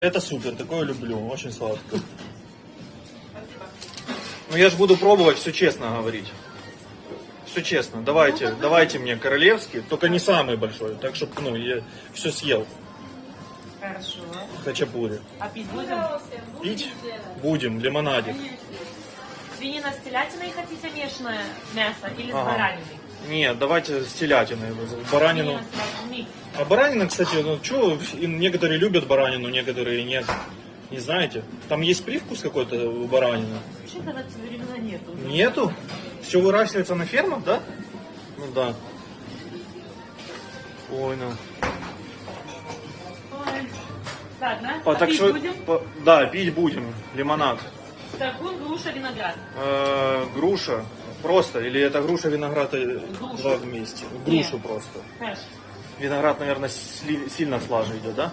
Это супер, такое люблю, очень сладко. Ну я же буду пробовать все честно говорить. Все честно. Давайте, давайте мне королевский, только не самый большой, так чтобы ну, я все съел. Хорошо. Хачапури. А пить будем? Пить будем, лимонадик. Свинина с телятиной хотите нежное мясо или с Ага. бараниной? Нет, давайте с телятиной. Баранину. Свинина с телятиной. А баранина, кстати, ну что, некоторые любят баранину, некоторые нет. Не знаете? Там есть привкус какой-то у баранины? Вообще, когда времена нету. Нету? Все выращивается на фермах, да? Ну да. Понял. Ой. Ладно, А, а так пить что, будем? по- да, пить будем. Лимонад. Таргун, груша, виноград. Э, груша. Просто. Или это груша, виноград и Груша. два вместе? Грушу Нет. просто. Хорошо. Виноград, наверное, сли- сильно слаже идет, да?